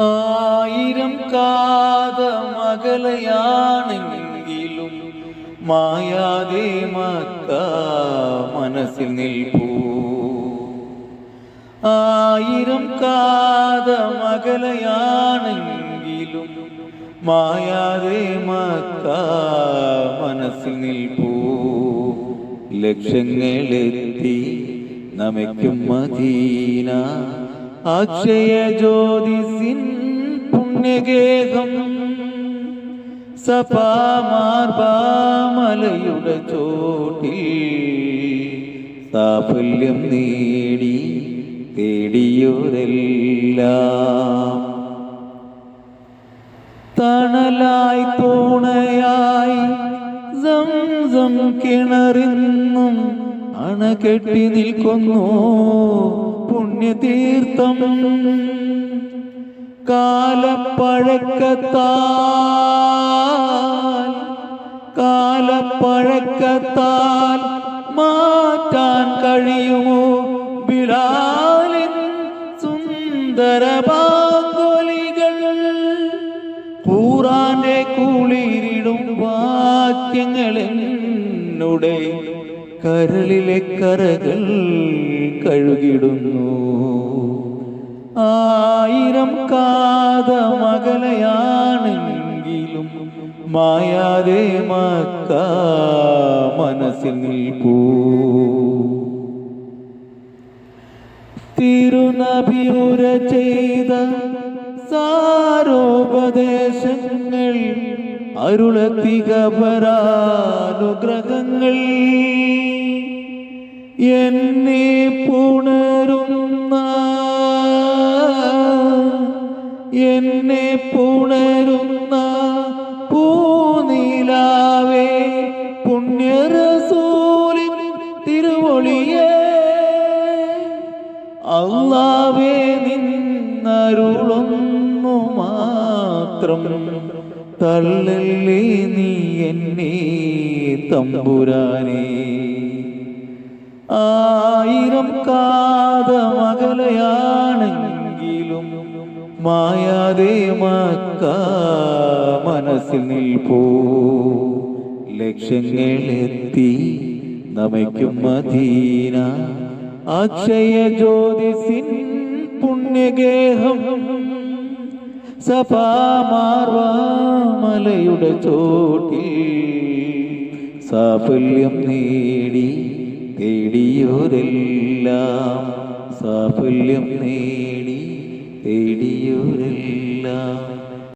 ആയിരം കാത മകലയാണെങ്കിലും മായാതെ മക്ക മനസ്സിൽ നിൽപ്പൂ. ആയിരം കാത മകലയാണെങ്കിലും മായാതെ മക്ക മനസ്സിൽ നിൽപ്പൂ. ലക്ഷങ്ങളെത്തി നമയ്ക്കും മദീന. അക്ഷയ ജ്യോതിസിൻ പുണ്യഗേഹം സപാമാർബാമലയുടെ ചോട്ടിൽ സാഫല്യം നേടി തേടിയോരെല്ലാം. തണലായി തൂണയായി സംസം കിണറിന്നും അണകെട്ടി നിൽക്കുന്നു. പുണ്യതീർത്ഥം. കാലപ്പഴക്കത്താൽ കാലപ്പഴക്കത്താൽ മാറ്റാൻ കഴിയുമോ? ബിലാലിൻ സുന്ദര ബാങ്കൊലികൾ ഖുറാന്റെ കുളിരിടും വാക്യങ്ങൾ എന്നുടെ കരളിലെ കരകൾ കഴുകിടുന്നു ആയിരം കാത മകലയാണെങ്കിലും മായാതെ മക്ക മനസ്സിൽ നിൽപ്പൂ. തിരുനഭിയുര ചെയ്ത സാരോപദേശങ്ങൾ അരുളത്തികപരാനുഗ്രഹങ്ങൾ. എന്നെ പുണരുന്ന എന്നെ പുണരുന്ന പൂനിലാവേ പുണ്യറസൂലിൻ തിരുവൊളിയേ. അള്ളാവേ നിന്നരുളൊന്നു മാത്രം. തള്ളല്ലേ നീ എന്നെ തമ്പുരാനേ. ആയിരം കാത മകലയാണെങ്കിലും മായാതെ മക്ക മനസ്സിൽ നിൽപ്പോ. ലക്ഷ്യങ്ങളെത്തി നമയ്ക്കും മദീന. അക്ഷയ ജ്യോതിസിൻ പുണ്യഗേഹം. സഭാമാർവാമലയുടെ ചോട്ടിൽ സാഫല്യം നേടി എടിയൂരെല്ലാം സാഫല്യം നേടി എടിയൂരെല്ലാം